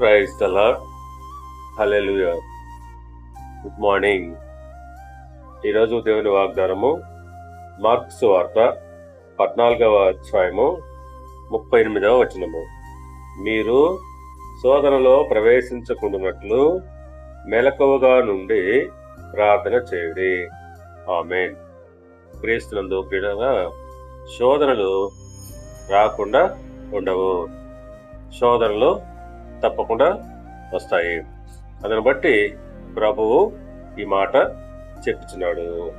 Praise the lord good morning ఈరోజు దేవుని వాగ్దానము మార్క్స్ వార్త పద్నాలుగవ అధ్యాయము ముప్పై ఎనిమిదవ వచనము. మీరు శోధనలో ప్రవేశించకుండానట్లు మెలకువగా నుండి ప్రార్థన చేయుడి. ఆమెన్. క్రీస్తునందు పీడగా శోధనలు రాకుండా ఉండవు. శోధనలు తప్పకుండా వస్తాయి. అతను బట్టి ప్రభువు ఈ మాట చెప్పుచున్నాడు.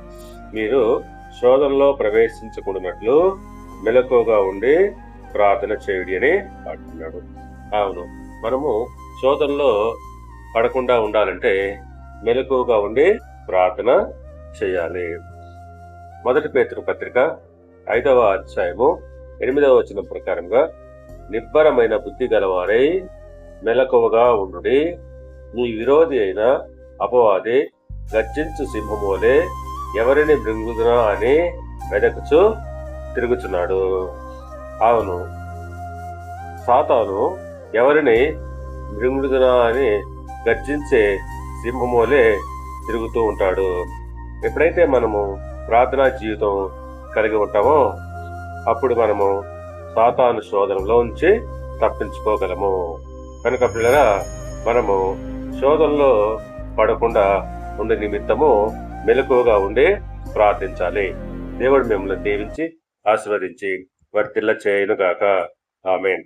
మీరు శోధనలో ప్రవేశించకుండానట్లు మెలకువగా ఉండి ప్రార్థన చేయుడి అని అంటున్నాడు. అవును మనము శోధనలో పడకుండా ఉండాలంటే మెలకువగా ఉండి ప్రార్థన చేయాలి. మొదటి పేతురు పత్రిక ఐదవ అధ్యాయము ఎనిమిదవ వచనం ప్రకారంగా నిబ్బరమైన బుద్ధి గలవారై మెలకువగా ఉండుడి. నీ విరోధి అయిన అపవాది గర్జించు సింహమోలే ఎవరిని మృంగుదునా అని వెదకుచు తిరుగుచున్నాడు. అవును సాతాను ఎవరిని మృంగుడుదునా అని గర్జించే సింహమోలే తిరుగుతూ ఉంటాడు. ఎప్పుడైతే మనము ప్రార్థనా జీవితం కలిగి ఉంటామో అప్పుడు మనము సాతాను శోధనలో ఉంచి తప్పించుకోగలము. కనుక పిల్లరా మనము శోధనలో పడకుండా ఉండే నిమిత్తము మెలకువగా ఉండి ప్రార్థించాలి. దేవుడు మిమ్మల్ని దీవించి ఆశీర్వదించి వర్తిల్ల చేయను గాక ఆమెన్.